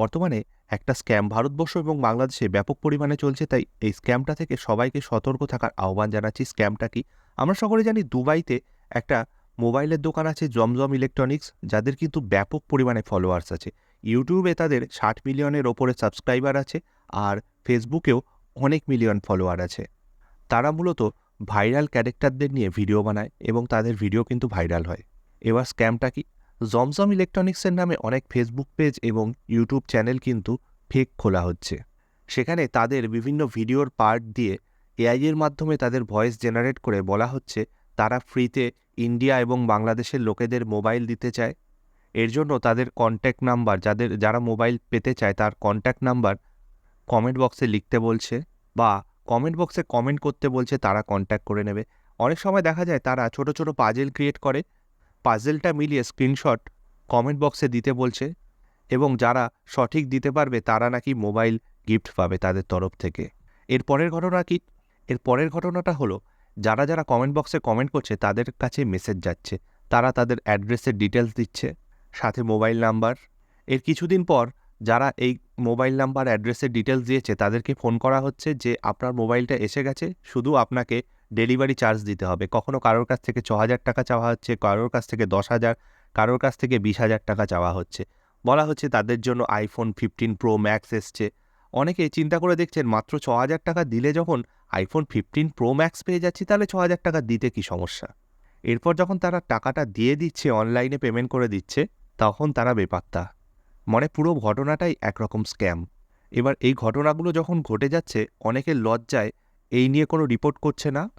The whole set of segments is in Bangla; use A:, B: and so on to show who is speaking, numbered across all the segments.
A: বর্তমানে একটা স্ক্যাম ভারতবর্ষ এবং বাংলাদেশে ব্যাপক পরিমাণে চলছে, তাই এই স্ক্যামটা থেকে সবাইকে সতর্ক থাকার আহ্বান জানাচ্ছি। স্ক্যামটা কি? আমরা সকলে জানি দুবাইতে একটা মোবাইলের দোকান আছে, জমজম ইলেকট্রনিক্স, যাদের কিন্তু ব্যাপক পরিমাণে ফলোয়ার্স আছে। ইউটিউবে তাদের ষাট মিলিয়নের ওপরে সাবস্ক্রাইবার আছে আর ফেসবুকেও অনেক মিলিয়ন ফলোয়ার আছে। তারা মূলত ভাইরাল ক্যারেক্টারদের নিয়ে ভিডিও বানায় এবং তাদের ভিডিও কিন্তু ভাইরাল হয়। এবার স্ক্যামটা কি? জমজম ইলেকট্রনিক্সের নামে অনেক ফেসবুক পেজ এবং ইউটিউব চ্যানেল কিন্তু ফেক খোলা হচ্ছে। সেখানে তাদের বিভিন্ন ভিডিওর পার্ট দিয়ে এআই এর মাধ্যমে তাদের ভয়েস জেনারেট করে বলা হচ্ছে, তারা ফ্রিতে ইন্ডিয়া এবং বাংলাদেশের লোকেদের মোবাইল দিতে চায়। এর জন্য তাদের কন্ট্যাক্ট নাম্বার যাদের, যারা মোবাইল পেতে চায়, তার কন্ট্যাক্ট নাম্বার কমেন্ট বক্সে লিখতে বলছে বা কমেন্ট বক্সে কমেন্ট করতে বলছে, তারা কন্ট্যাক্ট করে নেবে। অনেক সময় দেখা যায় তারা ছোট ছোট পাজেল ক্রিয়েট করে পাজেলটা মিলিয়ে স্ক্রিনশট কমেন্ট বক্সে দিতে বলছে এবং যারা সঠিক দিতে পারবে তারা নাকি মোবাইল গিফট পাবে তাদের তরফ থেকে। এর পরের ঘটনা কি? এর পরের ঘটনাটা হলো, যারা যারা কমেন্ট বক্সে কমেন্ট করছে তাদের কাছে মেসেজ যাচ্ছে, তারা তাদের অ্যাড্রেসের ডিটেলস দিচ্ছে, সাথে মোবাইল নাম্বার এর কিছুদিন পর যারা এই মোবাইল নাম্বার অ্যাড্রেসের ডিটেলস দিয়েছে তাদেরকে ফোন করা হচ্ছে যে, আপনার মোবাইলটা এসে গেছে, শুধু আপনাকে ডেলিভারি চার্জ দিতে হবে। কখনো কারোর কাছ থেকে ছ হাজার টাকা চাওয়া হচ্ছে, কারোর কাছ থেকে দশ হাজার কারোর কাছ থেকে বিশ হাজার টাকা চাওয়া হচ্ছে। বলা হচ্ছে তাদের জন্য আইফোন ফিফটিন প্রো ম্যাক্স এসছে। অনেকে চিন্তা করে দেখছেন, মাত্র ছ হাজার টাকা দিলে যখন আইফোন ফিফটিন প্রো ম্যাক্স পেয়ে যাচ্ছি, তাহলে ছ হাজার টাকা দিতে কি সমস্যা? এরপর যখন তারা টাকাটা দিয়ে দিচ্ছে, অনলাইনে পেমেন্ট করে দিচ্ছে, তখন তারা বেপাত্তা। মানে পুরো ঘটনাটাই একরকম স্ক্যাম। এবার এই ঘটনাগুলো যখন ঘটে যাচ্ছে, অনেকের লজ্জায় এই নিয়ে কোনো রিপোর্ট করছে না,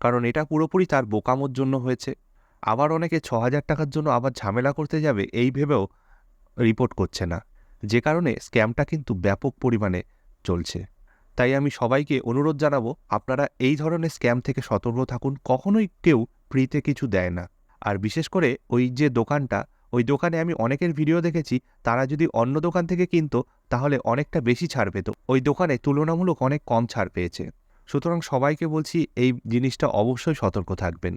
A: কারণ এটা পুরোপুরি তার বোকামোর জন্য হয়েছে। আবার অনেকে ছ হাজার টাকার জন্য আবার ঝামেলা করতে যাবে এই ভেবেও রিপোর্ট করছে না। যে কারণে স্ক্যামটা কিন্তু ব্যাপক পরিমাণে চলছে। তাই আমি সবাইকে অনুরোধ জানাব, আপনারা এই ধরনের স্ক্যাম থেকে সতর্ক থাকুন, কখনোই কেউ ফ্রিতে কিছু দেয় না। আর বিশেষ করে ওই যে দোকানটা, ওই দোকানে আমি অনেকের ভিডিও দেখেছি, তারা যদি অন্য দোকান থেকে কিনতো, তাহলে অনেকটা বেশি ছাড় পেত। ওই দোকানে তুলনামূলক অনেক কম ছাড় পেয়েছে। সুতরাং সবাইকে বলছি এই জিনিসটা অবশ্যই সতর্ক থাকবেন।